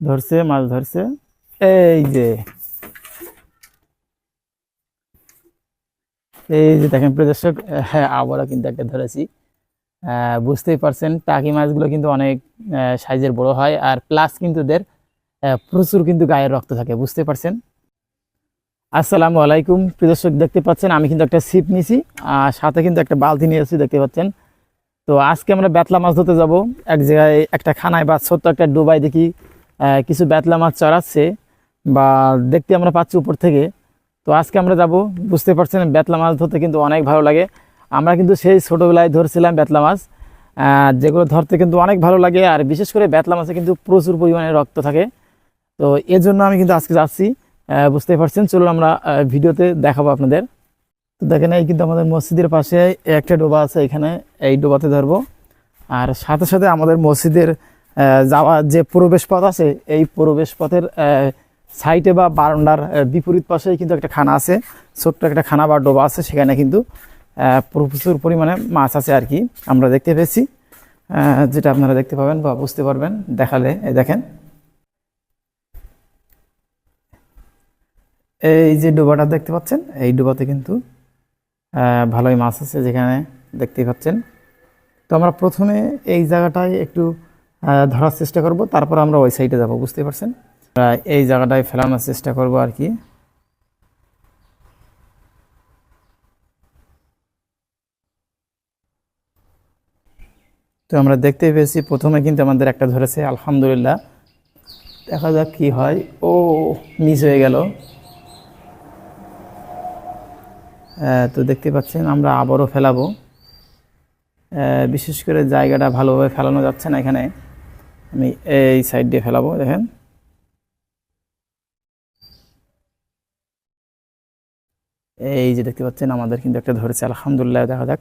ধরছে, মাছ ধরছে। এই যে। এই যে দেখেন প্রিয় দর্শক হ্যাঁ আবারও কিন্তু একটা ধরেছি। বুঝতেই পারছেন, টাকি মাছগুলো কিন্তু অনেক সাইজের বড় হয়, আর প্লাস কিন্তু এদের প্রচুর কিন্তু গায়ের রক্ত থাকে, বুঝতে পারছেন? আসসালামু আলাইকুম, প্রিয় দর্শক দেখতে পাচ্ছেন, আমি কিন্তু একটা ছিপ নিয়েছি আর সাথে কিন্তু একটা বালতি নিয়ে এসেছি দেখতে পাচ্ছেন? তো আজকে আমরা বেতলা মাছ ধরতে যাব, এক জায়গায় একটা খানায় বা ছোট্ট একটা ডোবায় দেখি কিছু বেতলা মাছ চড়াচ্ছে বা দেখতে আমরা পাচ্ছি উপর থেকে। তো আজকে আমরা যাব, বুঝতে পারছেন, বেতলা মাছ ধরতে কিন্তু অনেক ভালো লাগে। আমরা কিন্তু সেই ছোটোবেলায় ধরছিলাম বেতলা মাছ যেগুলো ধরতে কিন্তু অনেক ভালো লাগে, আর বিশেষ করে বেতলা মাছে কিন্তু প্রচুর পরিমাণে রক্ত থাকে। তো এর জন্য আমি কিন্তু আজকে যাচ্ছি বুঝতে পারছেন। চলুন আমরা ভিডিওতে দেখাবো আপনাদের। তো দেখেন, এই কিন্তু আমাদের মসজিদের পাশে একটা ডোবা আছে, এখানে এই ডোবাতে ধরবো। আর সাথে সাথে আমাদের মসজিদের আহ, যাওয়ার যে প্রবেশ পথ আছে এই প্রবেশ পথের সাইডে বা বারান্দার আহ, বিপরীত পাশেই কিন্তু একটা খানা আছে। ছোট্ট একটা খানা বা ডোবা আছে সেখানে কিন্তু প্রচুর পরিমাণে মাছ আছে আর কি আমরা দেখতে পেয়েছি। যেটা আপনারা দেখতে পাবেন বা বুঝতে পারবেন দেখালে এই দেখেন। এই যে ডোবাটা দেখতে পাচ্ছেন এই ডোবাতে কিন্তু ভালোই মাছ আছে যেখানে দেখতেই পাচ্ছেন। তো আমরা প্রথমে এই জায়গাটায় একটু ধরার চেষ্টা করব, তারপর আমরা ওই সাইডে যাব বুঝতে পারছেন? এই জায়গাটায় ফেলানোর চেষ্টা করব আর কি। তো আমরা দেখতে পেয়েছি, প্রথমে কিন্তু আমাদের একটা ধরেছে, আলহামদুলিল্লাহ। দেখা যাক কি হয়। ও মিস হয়ে গেল। তো দেখতে পাচ্ছেন, আমরা আবারও ফেলাবো। বিশেষ করে জায়গাটা ভালোভাবে ফেলানো যাচ্ছে না এখানে। আমি এই সাইড দিয়ে ফেলাবো, দেখেন। এই যে দেখতে পাচ্ছেন, আমাদের কিন্তু একটা ধরেছে, আলহামদুলিল্লাহ, দেখা যাক।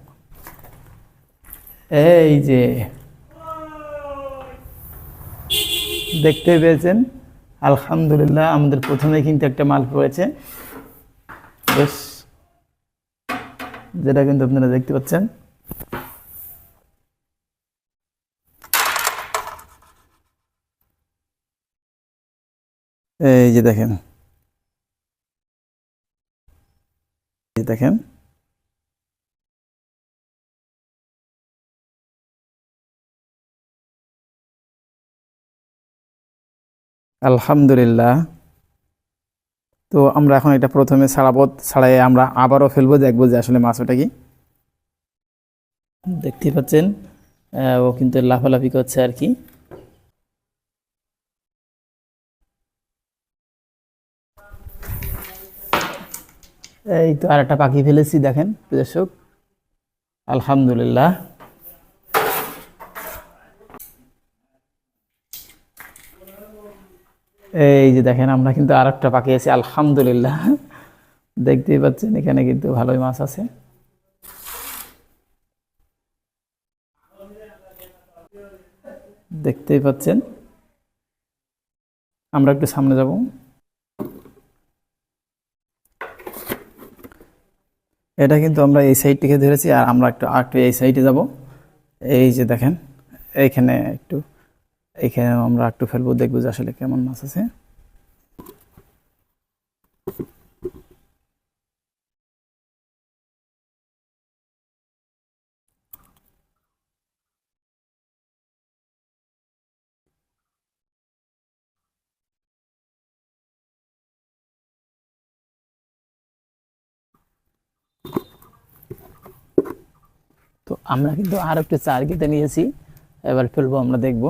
এই যে দেখতে পেয়েছেন, আলহামদুলিল্লাহ, আমাদের প্রথমে কিন্তু একটা মাল পড়েছে। বেশ, যেটা কিন্তু আপনারা দেখতে পাচ্ছেন। এই যে দেখেন। দেখেন। আলহামদুলিল্লাহ। তো আমরা এখন এটা প্রথমে ছাড়াবো ছাড়াই আমরা আবারও ফেলব, দেখব যে আসলে মাছ ওটা কি। দেখতেই পাচ্ছেন ও কিন্তু লাফালাফি করছে আর কি। এই তো আর একটা পাখি ফেলেছি, দেখেন দর্শক। আলহামদুলিল্লাহ। এই যে দেখেন, আমরা কিন্তু আর একটা পাখি আছি, আলহামদুলিল্লাহ। দেখতেই পাচ্ছেন, এখানে কিন্তু ভালোই মাছ আছে। দেখতেই পাচ্ছেন। আমরা একটু সামনে যাব। এটা কিন্তু আমরা এই সাইড ধরেছি, আর আমরা একটু আর এই সাইডে যাব। এই যে দেখেন, এইখানে একটু এইখানে আমরা একটু ফেলব, দেখব যে আসলে কেমন মাছ আছে। তো আমরা কিন্তু আর একটু চার কেটে নিয়েছি। এবার ফেলব, আমরা দেখব।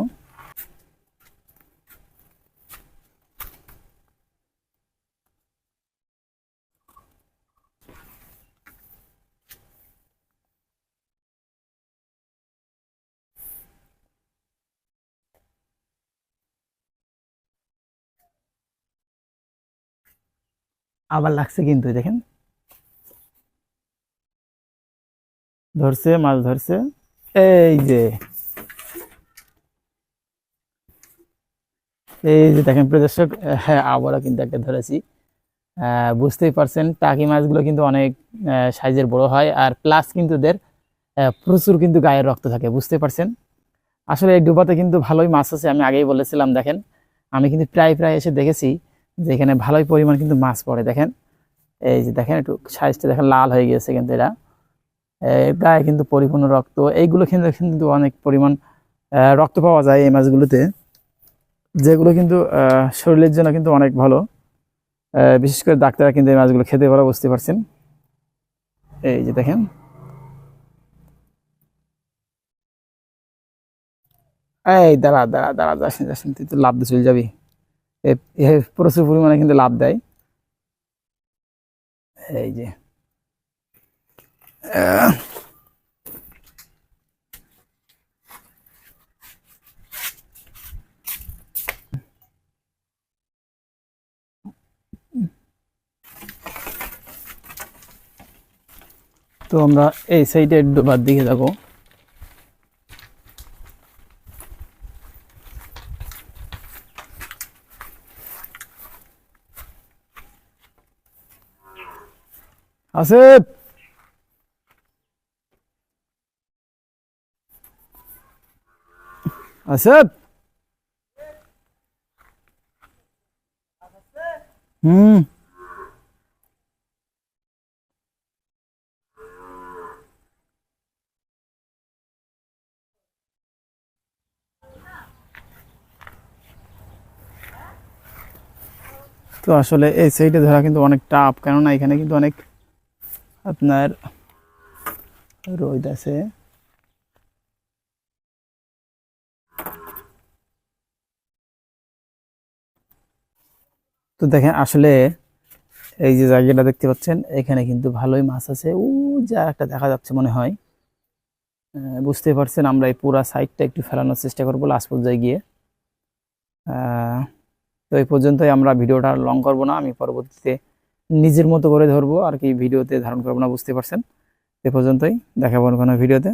আবার লাগছে কিন্তু, দেখেন। ধরছে, মাছ ধরছে। এই যে। এই যে দেখেন প্রিয় দর্শক হ্যাঁ আবারও কিন্তু একটা ধরেছি। বুঝতেই পারছেন, টাকি মাছগুলো কিন্তু অনেক সাইজের বড় হয়, আর প্লাস কিন্তু এদের প্রচুর কিন্তু গায়ের রক্ত থাকে বুঝতে পারছেন? আসলে এই ডুবাতে কিন্তু ভালোই মাছ আছে, আমি আগেই বলেছিলাম, দেখেন। আমি কিন্তু প্রায় প্রায় এসে দেখেছি যে এখানে ভালোই পরিমাণ কিন্তু মাছ পড়ে, দেখেন। এই যে দেখেন, একটু সাইজটা দেখেন, লাল হয়ে গেছে কিন্তু এর গায়ে কিন্তু পরিপূর্ণ রক্ত। এইগুলো কিন্তু কিন্তু অনেক পরিমাণ রক্ত পাওয়া যায় এই মাছগুলোতে যেগুলো কিন্তু শরীরের জন্য কিন্তু অনেক ভালো। বিশেষ করে ডাক্তাররা কিন্তু এই মাছগুলো খেতে পারে বুঝতে পারছেন। এই যে দেখেন। এই দাঁড়া দাঁড়া দাঁড়া যাস না, যাস না, তুই তো লাভ দিয়ে চলে যাবি। প্রচুর পরিমাণে কিন্তু লাভ দেয়। এই যে। তো আমরা এই সাইডে ডোবার দিকে যাব। আসিফ! আসিফ হুম। তো আসলে এই সাইডে ধরা কিন্তু অনেক টাফ কেননা এখানে কিন্তু অনেক আপনার রোদ আছে। তো দেখেন আসলে এই যে জায়গাটা দেখতে পাচ্ছেন, এখানে কিন্তু ভালোই মাছ আছে। ও, যা একটা দেখা যাচ্ছে মনে হয়। বুঝতে পারছেন আমরা এই পুরা সাইডটা একটু ফেলানোর চেষ্টা করব লাস্ট পর্যায়ে গিয়ে। তো এই পর্যন্তই আমরা ভিডিওটা লং করব না, আমি পরবর্তীতে নিজের মতো করে ধরবো, আর কি ভিডিওতে ধারণ করব না বুঝতে পারছেন। এ পর্যন্তই, দেখাবো কোনো ভিডিওতে।